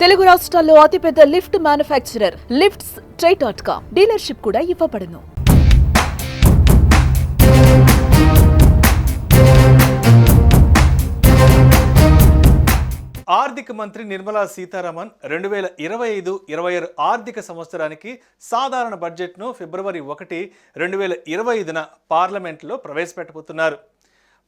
తెలుగు రాష్ట్రాల్లో అతిపెద్ద lift manufacturer lifts try dot com dealership కూడా ఇవ్వబడును. ఆర్థిక మంత్రి నిర్మలా సీతారామన్ రెండు వేల ఇరవై ఐదు ఇరవై ఆరు ఆర్థిక సంవత్సరానికి సాధారణ బడ్జెట్ను ఫిబ్రవరి ఒకటి రెండు వేల ఇరవై ఐదున పార్లమెంట్లో ప్రవేశపెట్టబోతున్నారు.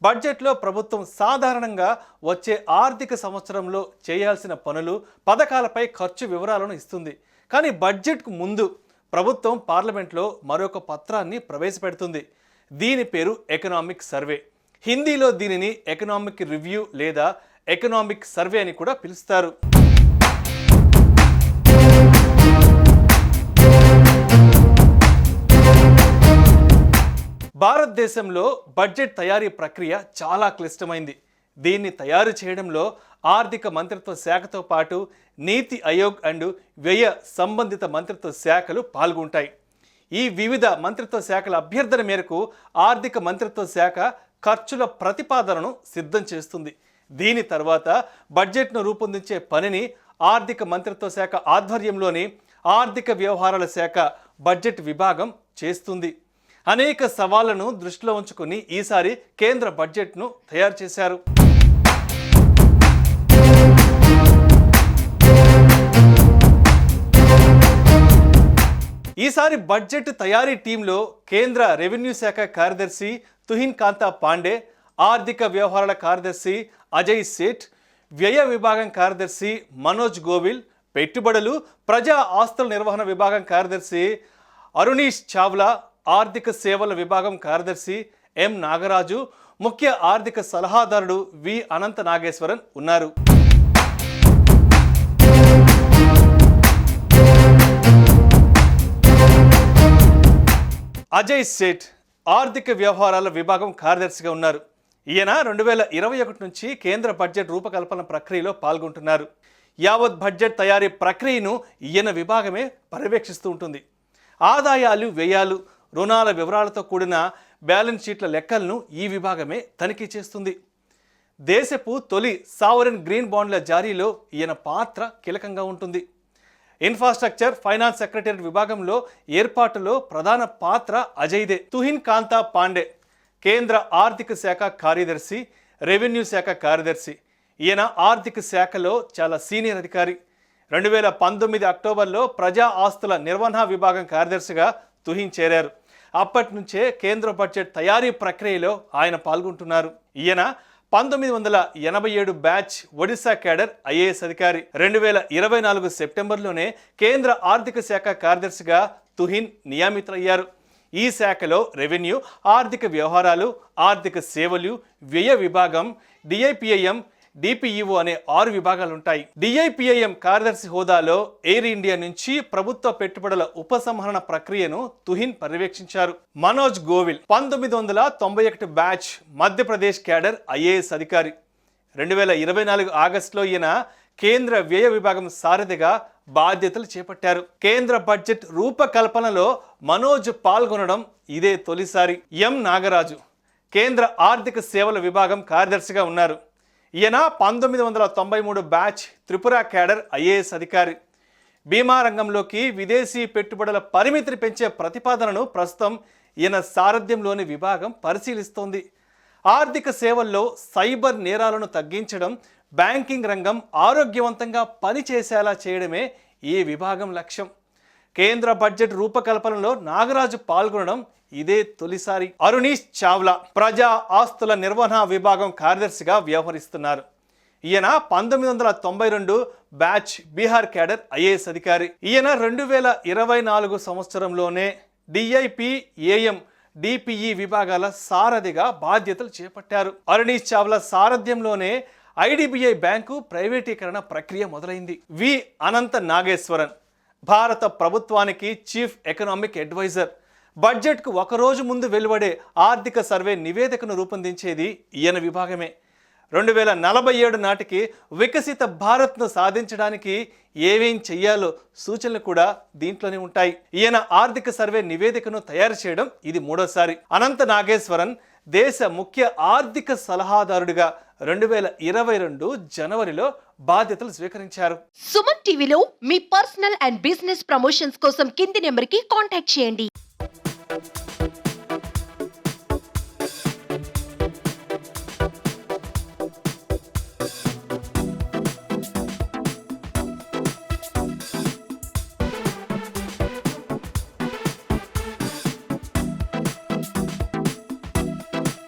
బడ్జెట్లో ప్రభుత్వం సాధారణంగా వచ్చే ఆర్థిక సంవత్సరంలో చేయాల్సిన పనులు పథకాలపై ఖర్చు వివరాలను ఇస్తుంది. కానీ బడ్జెట్కు ముందు ప్రభుత్వం పార్లమెంట్లో మరొక పత్రాన్ని ప్రవేశపెడుతుంది. దీని పేరు ఎకనామిక్ సర్వే. హిందీలో దీనిని ఎకనామిక్ రివ్యూ లేదా ఎకనామిక్ సర్వే అని కూడా పిలుస్తారు. భారతదేశంలో బడ్జెట్ తయారీ ప్రక్రియ చాలా క్లిష్టమైంది. దీన్ని తయారు చేయడంలో ఆర్థిక మంత్రిత్వ శాఖతో పాటు నీతి ఆయోగ్ అండ్ వ్యయ సంబంధిత మంత్రిత్వ శాఖలు పాల్గొంటాయి. ఈ వివిధ మంత్రిత్వ శాఖల అభ్యర్థన మేరకు ఆర్థిక మంత్రిత్వ శాఖ ఖర్చుల ప్రతిపాదనను సిద్ధం చేస్తుంది. దీని తర్వాత బడ్జెట్ను రూపొందించే పనిని ఆర్థిక మంత్రిత్వ శాఖ ఆధ్వర్యంలోని ఆర్థిక వ్యవహారాల శాఖ బడ్జెట్ విభాగం చేస్తుంది. అనేక సవాళ్ళను దృష్టిలో ఉంచుకుని ఈసారి కేంద్ర బడ్జెట్ను తయారు చేశారు. ఈసారి బడ్జెట్ తయారీ టీంలో కేంద్ర రెవెన్యూ శాఖ కార్యదర్శి తుహిన్ కాంతా పాండే ఆర్థిక వ్యవహారాల కార్యదర్శి అజయ్ సేఠ్ వ్యయ విభాగం కార్యదర్శి మనోజ్ గోవిల్ పెట్టుబడులు ప్రజా ఆస్తుల నిర్వహణ విభాగం కార్యదర్శి అరుణీష్ చావ్లా ఆర్థిక సేవల విభాగం కార్యదర్శి ఎం నాగరాజు ముఖ్య ఆర్థిక సలహాదారుడు వి అనంత నాగేశ్వరన్ ఉన్నారు. అజయ్ సేట్ ఆర్థిక వ్యవహారాల విభాగం కార్యదర్శిగా ఉన్నారు. ఈయన రెండు వేల ఇరవై ఒకటి నుంచి కేంద్ర బడ్జెట్ రూపకల్పన ప్రక్రియలో పాల్గొంటున్నారు. యావత్ బడ్జెట్ తయారీ ప్రక్రియను ఈయన విభాగమే పర్యవేక్షిస్తూ ఉంటుంది. ఆదాయాలు వ్యయాలు రుణాల వివరాలతో కూడిన బ్యాలెన్స్ షీట్ల లెక్కలను ఈ విభాగమే తనిఖీ చేస్తుంది. దేశపు తొలి సావరిన్ గ్రీన్ బాండ్ల జారీలో ఈయన పాత్ర కీలకంగా ఉంటుంది. ఇన్ఫ్రాస్ట్రక్చర్ ఫైనాన్స్ సెక్రటరీ విభాగంలో ఏర్పాటులో ప్రధాన పాత్ర అజయ్దే. తుహిన్ కాంతా పాండే కేంద్ర ఆర్థిక శాఖ కార్యదర్శి రెవెన్యూ శాఖ కార్యదర్శి. ఈయన ఆర్థిక శాఖలో చాలా సీనియర్ అధికారి. రెండు వేల పంతొమ్మిది అక్టోబర్లో ప్రజా ఆస్తుల నిర్వహణ విభాగం కార్యదర్శిగా తుహిన్ చేరారు. అప్పటి నుంచే కేంద్ర బడ్జెట్ తయారీ ప్రక్రియలో ఆయన పాల్గొంటున్నారు. ఈయన పంతొమ్మిది వందల ఎనభై ఏడు బ్యాచ్ ఒడిశా క్యాడర్ ఐఏఎస్ అధికారి. రెండు వేల ఇరవై నాలుగు సెప్టెంబర్లోనే కేంద్ర ఆర్థిక శాఖ కార్యదర్శిగా తుహిన్ నియామితులయ్యారు. ఈ శాఖలో రెవెన్యూ ఆర్థిక వ్యవహారాలు ఆర్థిక సేవలు వ్యయ విభాగం డిఐపిఐఎం డిపిఈఓ అనే ఆరు విభాగాలు ఉంటాయి డిఐపిఐఎం కార్యదర్శి హోదాలో ఎయిర్ ఇండియా నుంచి ప్రభుత్వ పెట్టుబడుల ఉపసంహరణ ప్రక్రియను తుహిన్ పర్యవేక్షించారు. మనోజ్ గోవిల్ పంతొమ్మిది వందల తొంభై ఒకటి బ్యాచ్ మధ్యప్రదేశ్ క్యాడర్ ఐఏఎస్ అధికారి. రెండు వేల ఇరవై నాలుగు ఆగస్టులో ఈయన కేంద్ర వ్యయ విభాగం సారథిగా బాధ్యతలు చేపట్టారు. కేంద్ర బడ్జెట్ రూపకల్పనలో మనోజ్ పాల్గొనడం ఇదే తొలిసారి. ఎం నాగరాజు కేంద్ర ఆర్థిక సేవల విభాగం కార్యదర్శిగా ఉన్నారు. ఈయన పంతొమ్మిది వందల తొంభై మూడు బ్యాచ్ త్రిపుర క్యాడర్ ఐఏఎస్ అధికారి. బీమా రంగంలోకి విదేశీ పెట్టుబడుల పరిమితిని పెంచే ప్రతిపాదనను ప్రస్తుతం ఈయన సారథ్యంలోని విభాగం పరిశీలిస్తోంది. ఆర్థిక సేవల్లో సైబర్ నేరాలను తగ్గించడం బ్యాంకింగ్ రంగం ఆరోగ్యవంతంగా పనిచేసేలా చేయడమే ఈ విభాగం లక్ష్యం. కేంద్ర బడ్జెట్ రూపకల్పనలో నాగరాజు పాల్గొనడం ఇదే తొలిసారి. అరుణీష్ చావ్లా ప్రజా ఆస్తుల నిర్వహణ విభాగం కార్యదర్శిగా వ్యవహరిస్తున్నారు. ఈయన పంతొమ్మిది వందల తొంభై రెండు బ్యాచ్ బీహార్ క్యాడర్ ఐఏఎస్ అధికారి. ఈయన రెండు వేల ఇరవై నాలుగు సంవత్సరంలోనే డిఐపి ఏఎం డిపిఈ విభాగాల సారథిగా బాధ్యతలు చేపట్టారు. అరుణీష్ చావ్లా సారథ్యంలోనే ఐడిబిఐ బ్యాంకు ప్రైవేటీకరణ ప్రక్రియ మొదలైంది. వి. అనంత నాగేశ్వరన్. భారత ప్రభుత్వానికి చీఫ్ ఎకనామిక్ అడ్వైజర్. బడ్జెట్కు ఒకరోజు ముందు వెలువడే ఆర్థిక సర్వే నివేదికను రూపొందించేది ఈయన విభాగమే. రెండు వేల నలభై ఏడు నాటికి వికసిత భారత్ను సాధించడానికి ఏమేం చెయ్యాలో సూచనలు కూడా దీంట్లోనే ఉంటాయి. ఈయన ఆర్థిక సర్వే నివేదికను తయారు చేయడం ఇది మూడోసారి. అనంత నాగేశ్వరన్ దేశ ముఖ్య ఆర్థిక సలహాదారుడిగా రెండు వేల ఇరవై రెండు జనవరిలో బాధ్యతలు స్వీకరించారు. సుమన్ టీవీలో మీ పర్సనల్ అండ్ బిజినెస్ ప్రమోషన్స్ కోసం కింది నెంబర్కి కాంటాక్ట్ చేయండి.